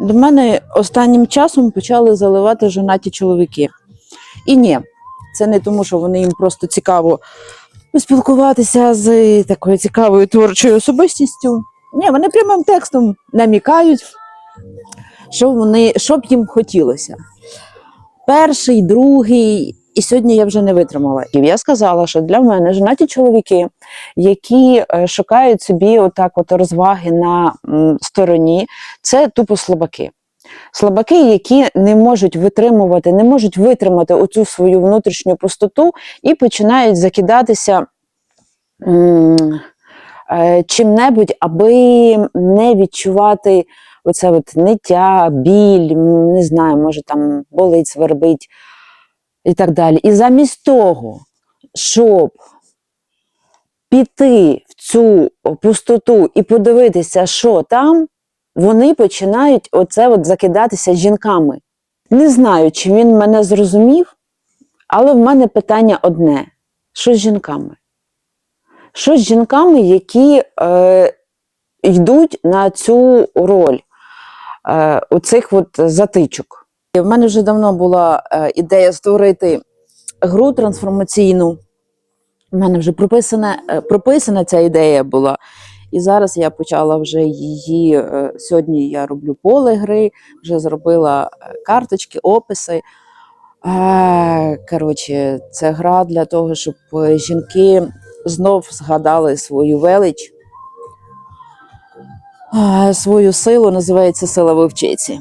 До мене останнім часом почали заливати жонаті чоловіки. І ні, це не тому, що вони їм просто цікаво спілкуватися з такою цікавою творчою особистістю. Ні, вони прямим текстом намікають, що, вони, що б їм хотілося. Перший, другий, і сьогодні я вже не витримала. І я сказала, що для мене жонаті чоловіки, які е, шукають собі отак от розваги на стороні, це тупо слабаки. Слабаки, які не можуть витримувати, не можуть витримати оцю свою внутрішню пустоту і починають закидатися е, чим-небудь, аби не відчувати оце от ниття, біль, не знаю, може там болить, свербить і так далі. І замість того, щоб піти в цю пустоту і подивитися, що там, вони починають оце от закидатися жінками. Не знаю, чи він мене зрозумів, але в мене питання одне: що з жінками? Що з жінками, які е, йдуть на цю роль е, оцих от затичок? В мене вже давно була е, ідея створити гру трансформаційну. У мене вже прописана, е, прописана ця ідея була. І зараз я почала вже її. е, Сьогодні я роблю поле гри, вже зробила карточки, описи. Коротше, це гра для того, щоб жінки знов згадали свою велич, свою силу, називається сила вовчиці.